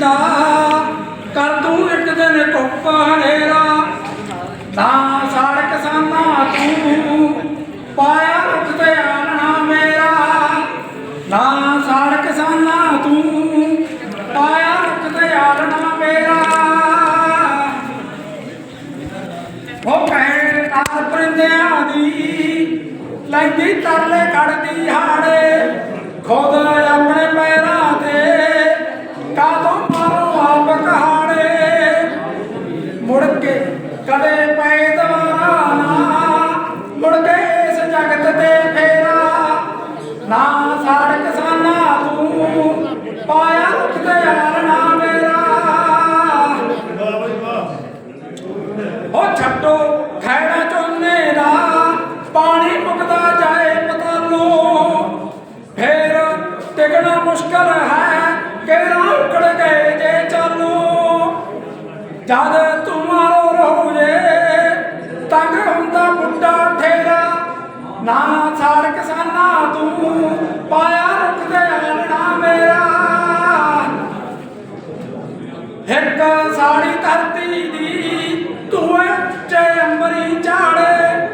ਦਾ, ਕਰ ਤੂੰ ਇੱਕ ਦਿਨ ਧੁੱਪ ਹਨੇਰਾ। ਨਾ ਸਾੜ ਕਿਸਾਨਾਂ ਤੂੰ ਪਾਇਆ ਰੁੱਖ ਤੇ ਆਲਣਾ ਮੇਰਾ। ਨਾ ਸਾੜ ਕਿਸਾਨਾਂ ਤੂੰ ਪਾਇਆ ਰੁੱਖ ਤੇ ਆਲਣਾ ਮੇਰਾ। ਉਹ ਭੈਣ ਨਾਲ ਪਰਿੰਦਿਆਂ ਦੀ, ਲੈਂਦੀ ਤਰਲੇ ਕੱਢਦੀ ਹਾੜੇ। ਖੁਦ ਨਾ ਸਾੜ ਕਿਸਾਨਾਂ ਤੂੰ ਪਾਇਆ ਰੁੱਖ ਤੇ ਆਲਣਾ ਮੇਰਾ। ਉਹ ਛੱਡੋ, ਖੈੜਾ ਚੋਨੇ ਦਾ, ਪਾਣੀ ਮੁਕਦਾ ਜਾਏ ਪਤਾਲੋਂ ਫੇਰ ਟਿਕਣਾ ਮੁਸ਼ਕਲ ਹੈ ਕਿਹੜਾ ਉਕੜ ਗਏ ਜੇ ਚਾਲੂ ਜਦ ਤੁਮਾਰੋ ਰੋਜੇ ਤੰਗ ਹੁੰਦਾ ਬੁੱਢਾ ਠੇਰਾ। ਨਾ ਸਾੜ ਕਿਸਾਨਾ ਤੂੰ ਇੱਕ ਸਾੜੀ ਧਰਤੀ ਦੀ, ਤੂੰ ਉੱਚੇ ਅੰਬਰੀ ਝਾੜੇ।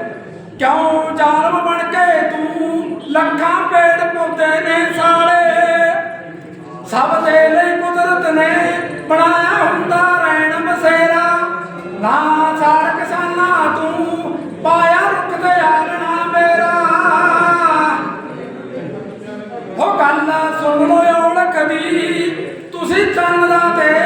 ਕਿਉਂ ਜ਼ਾਲਮ ਬਣ ਕੇ ਤੂੰ ਲੱਖਾਂ ਪੇੜ ਪੌਦੇ ਨੇ ਸਾਲੇ ਸਭ ਦੇ ਲਈ ਕੁਦਰਤ ਨੇ ਬਣਾਇਆ ਹੁੰਦਾ ਰਹਿਣ ਬਸੇਰਾ ਨਾ ਸਾੜ ਕਿਸਾਨਾ ਤੂੰ ਪਾਇਆ ਰੁਕ ਤੇ ਆਲਣਾ ਮੇਰਾ। ਹੋ ਗੱਲ ਸੁਣ ਲੋ ਔਲਖ ਦੀ, ਤੁਸੀਂ ਚੰਨ ਦਾ ਤੇ